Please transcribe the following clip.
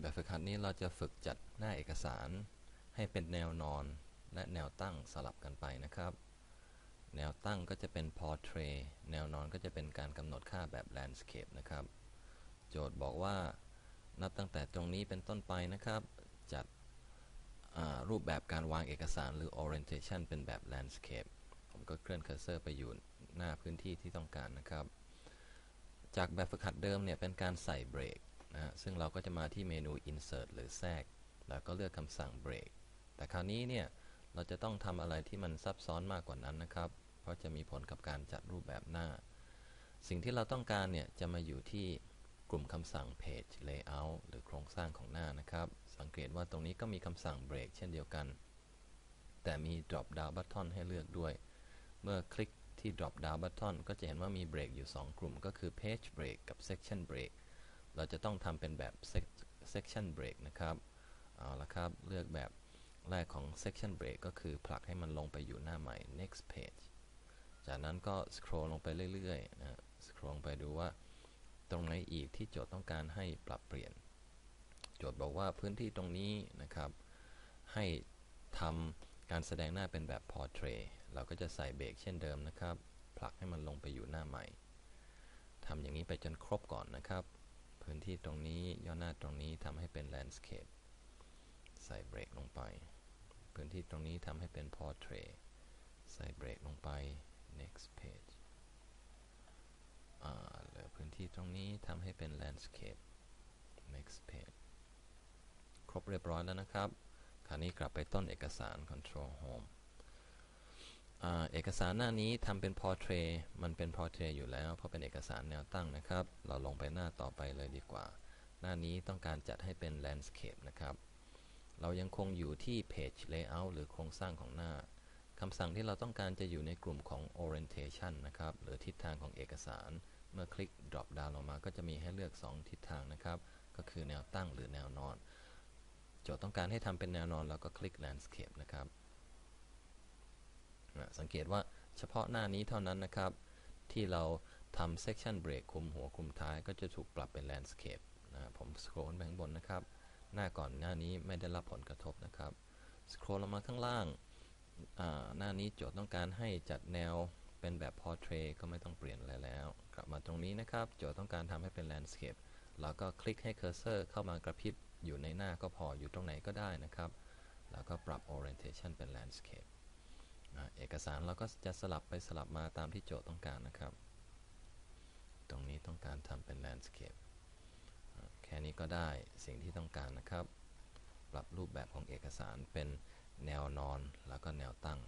แบบฝึกหัดนี้เราจะฝึกจัดหน้าเอกสาร ให้เป็นแนวนอนและแนวตั้งสลับกันไปนะครับ แนวตั้งก็จะเป็น portrait แนวนอนก็จะเป็นการกำหนดค่าแบบ landscape นะครับ โจทย์บอกว่านับตั้งแต่ตรงนี้เป็นต้นไปนะครับ จัดรูปแบบการวางเอกสารหรือ orientation เป็นแบบ landscape ผมก็เคลื่อนเคอร์เซอร์ไปอยู่หน้าพื้นที่ที่ต้องการนะครับ จากแบบฝึกหัดเดิมเนี่ยเป็นการใส่เบรก นะฮะซึ่งเราก็จะมาที่เมนู insert หรือแทรก แล้วก็เลือกคำสั่งเบรกแต่คราวนี้เนี่ยเราจะต้องทำอะไรที่มันซับซ้อนมากกว่านั้นนะครับ เพราะจะมีผลกับการจัดรูปแบบหน้า สิ่งที่เราต้องการเนี่ยจะมาอยู่ที่กลุ่มคำสั่ง page layout หรือโครงสร้างของหน้านะครับ สังเกตว่าตรงนี้ก็มีคำสั่งเบรกเช่นเดียวกัน แต่มี drop down button ให้เลือกด้วย เมื่อคลิกที่ drop down button ก็จะเห็นว่ามีเบรกอยู่ 2 กลุ่ม ก็คือ page break กับ section break เราจะต้องทำเป็นแบบ section break นะครับ เอาละครับ เลือกแบบแรกของ section break ก็คือผลักให้มันลงไปอยู่หน้าใหม่ next page จากนั้นก็ scroll ลงไปเรื่อยๆนะ scroll ลงไปดูว่าตรงไหนอีกที่โจทย์ต้องการให้ปรับเปลี่ยน โจทย์บอกว่าพื้นที่ตรงนี้นะครับ ให้ทำการแสดงหน้าเป็นแบบ portrait เราก็จะใส่เบรกเช่นเดิมนะครับ ผลักให้มันลงไปอยู่หน้าใหม่ทำอย่างนี้ไปจนครบก่อนนะครับ พื้นที่ตรงนี้ย่อหน้าตรงนี้ทำให้เป็น landscape ใส่เบรกลงไป พื้นที่ตรงนี้ทำให้เป็น portrait ใส่เบรกลงไป next page เหลือพื้นที่ตรงนี้ทำให้เป็น landscape next page ครบเรียบร้อยแล้วนะครับ คราวนี้กลับไปต้นเอกสาร control home เอกสารหน้านี้ทำเป็น portrait มันเป็น portrait อยู่แล้ว เพราะเป็นเอกสารแนวตั้งนะครับ เราลงไปหน้าต่อไปเลยดีกว่า หน้านี้ต้องการจัดให้เป็น landscape นะครับ เรายังคงอยู่ที่ page layout หรือโครงสร้างของหน้าคำสั่งที่เราต้องการจะอยู่ในกลุ่มของ orientation นะครับ หรือทิศทางของเอกสาร เมื่อคลิก drop down ลงมาก็จะมีให้เลือก 2 ทิศทางนะครับ ก็คือแนวตั้งหรือแนวนอน โจทย์ต้องการให้ทำเป็นแนวนอนเราก็คลิก landscape นะครับ สังเกตว่าเฉพาะหน้านี้เท่านั้นนะครับ ที่เราทำ section break คุมหัวคุมท้ายก็จะถูกปรับเป็น landscape นะผมสครอลไปข้างบนนะครับ หน้าก่อนหน้านี้ไม่ได้รับผลกระทบนะครับสครอลลงมาข้างล่างหน้านี้โจทย์ต้องการให้จัดแนวเป็นแบบ portrait ก็ไม่ต้องเปลี่ยนอะไรแล้ว กลับมาตรงนี้นะครับ โจทย์ต้องการทำให้เป็น landscape แล้วก็คลิกให้เคอร์เซอร์เข้ามากระพริบอยู่ในหน้าก็พออยู่ตรงไหนก็ได้นะครับ แล้วก็ปรับ orientation เป็น landscape เอกสารเราก็จะสลับไปสลับมาตามที่โจทย์ต้องการนะครับ ตรงนี้ต้องการทำเป็นแลนด์สเคปแค่นี้ก็ได้สิ่งที่ต้องการนะครับ ปรับรูปแบบของเอกสารเป็นแนวนอนแล้วก็แนวตั้ง